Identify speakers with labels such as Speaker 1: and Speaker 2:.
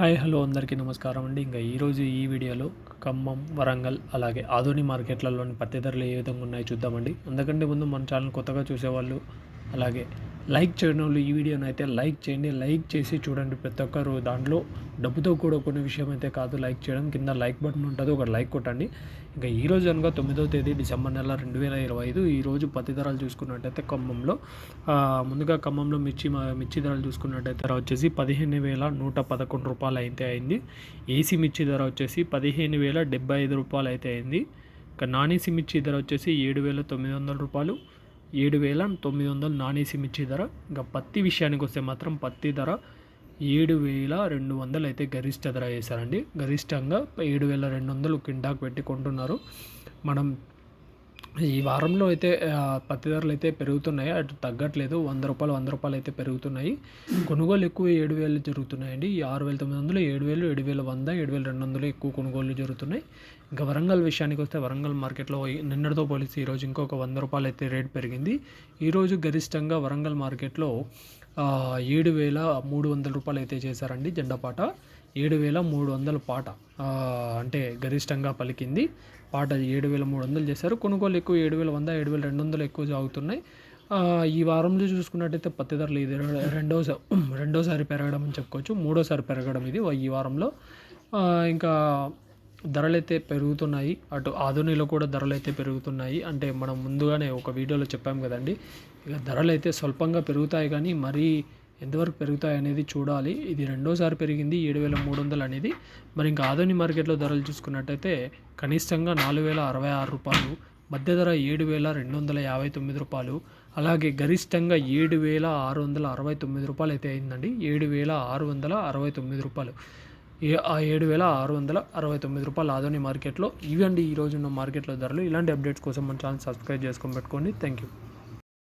Speaker 1: Hi hello అందరికీ నమస్కారం అండి. ఇంకా ఈరోజు ఈ వీడియోలో ఖమ్మం వరంగల్ అలాగే ఆధుని మార్కెట్లలోని పత్తి ధరలు ఏ విధంగా ఉన్నాయో చూద్దామండి. అందుకంటే ముందు మన ఛానల్ కొత్తగా చూసేవాళ్ళు అలాగే లైక్ చేయడం వాళ్ళు ఈ వీడియోని అయితే లైక్ చేయండి. లైక్ చేసి చూడండి ప్రతి ఒక్కరు దాంట్లో. డబ్బుతో కూడా కొన్ని విషయం అయితే కాదు. లైక్ చేయడం కింద లైక్ బటన్ ఉంటుంది. ఒక లైక్ కొట్టండి. ఇంకా ఈ రోజు అనగా తొమ్మిదవ తేదీ డిసెంబర్ నెల రెండు వేల ఇరవై ఐదు. ఈరోజు పత్తి ధరలు చూసుకున్నట్టయితే ఖమ్మంలో ముందుగా ఖమ్మంలో మిర్చి మా- మిర్చి ధరలు చూసుకున్నట్టయితే ధర వచ్చేసి పదిహేను వేల నూట పదకొండు రూపాయలు అయితే అయింది. ఏసీ మిర్చి ధర వచ్చేసి పదిహేను వేల డెబ్బై ఐదు రూపాయలు అయితే అయింది. ఇంకా నాన్ ఏసీ మిర్చి ధర వచ్చేసి ఏడు వేల తొమ్మిది వందల రూపాయలు. ఏడు వేల తొమ్మిది వందలు నానేసి మిర్చి ధర. ఇంకా పత్తి విషయానికి వస్తే మాత్రం పత్తి ధర ఏడు వేల రెండు వందలు అయితే గరిష్ట ధర వేశారండి. గరిష్టంగా ఏడు వేల రెండు వందలు కింటాకు పెట్టి కొంటున్నారు. మనం ఈ వారంలో అయితే పత్తి ధరలు అయితే పెరుగుతున్నాయి. అటు తగ్గట్లేదు. వంద రూపాయలు వంద రూపాయలు అయితే పెరుగుతున్నాయి. కొనుగోలు ఎక్కువ ఏడు వేలు జరుగుతున్నాయండి. ఈ ఆరు వేల తొమ్మిది వందలు ఏడు వేలు ఏడు వేల వంద ఏడు వేల రెండు వందలు ఎక్కువ కొనుగోలు జరుగుతున్నాయి. ఇంకా వరంగల్ విషయానికి వస్తే వరంగల్ మార్కెట్లో నిన్నటితో పోలిసి ఈరోజు ఇంకొక వంద రూపాయలు అయితే రేట్ పెరిగింది. ఈరోజు గరిష్టంగా వరంగల్ మార్కెట్లో ఏడు వేల మూడు వందల రూపాయలు అయితే చేశారండి జెండాపాట ఏడు వేల మూడు వందల పాట అంటే గరిష్టంగా పలికింది. పాట ఏడు వేల మూడు వందలు చేశారు. కొనుగోలు ఎక్కువ ఏడు వేల వంద ఏడు వేల రెండు వందలు ఎక్కువ సాగుతున్నాయి ఈ వారంలో చూసుకున్నట్టయితే పత్తి ధరలు ఇది రెండో రెండోసారి రెండోసారి పెరగడం అని చెప్పుకోవచ్చు. మూడోసారి పెరగడం ఇది ఈ వారంలో. ఇంకా ధరలు అయితే పెరుగుతున్నాయి. అటు ఆధునిలో కూడా ధరలు అయితే పెరుగుతున్నాయి. అంటే మనం ముందుగానే ఒక వీడియోలో చెప్పాం కదండి. ఇక ధరలు అయితే స్వల్పంగా పెరుగుతాయి కానీ మరీ ఎంతవరకు పెరుగుతాయి అనేది చూడాలి. ఇది రెండోసారి పెరిగింది ఏడు వేల మూడు వందలు అనేది. మరి ఇంకా ఆధుని మార్కెట్లో ధరలు చూసుకున్నట్టయితే కనిష్టంగా నాలుగు వేల అరవై ఆరు రూపాయలు మధ్య ధర ఏడు వేల రెండు వందల యాభై తొమ్మిది రూపాయలు అలాగే గరిష్టంగా ఏడు వేల ఆరు వందల అరవై తొమ్మిది రూపాయలు అయితే అయిందండి. ఏడు వేల ఆరు వందల అరవై తొమ్మిది రూపాయలు. ఏ ఆ ఏడు వేల ఆరు వందల అరవై తొమ్మిది రూపాయలు ఆదోని మార్కెట్లో. ఇవండి ఈ రోజున్న మార్కెట్లో ధరలు. ఇలాంటి అప్డేట్స్ కోసం మన ఛానల్ సబ్స్క్రైబ్ చేసుకొని పెట్టుకోండి. Thank you.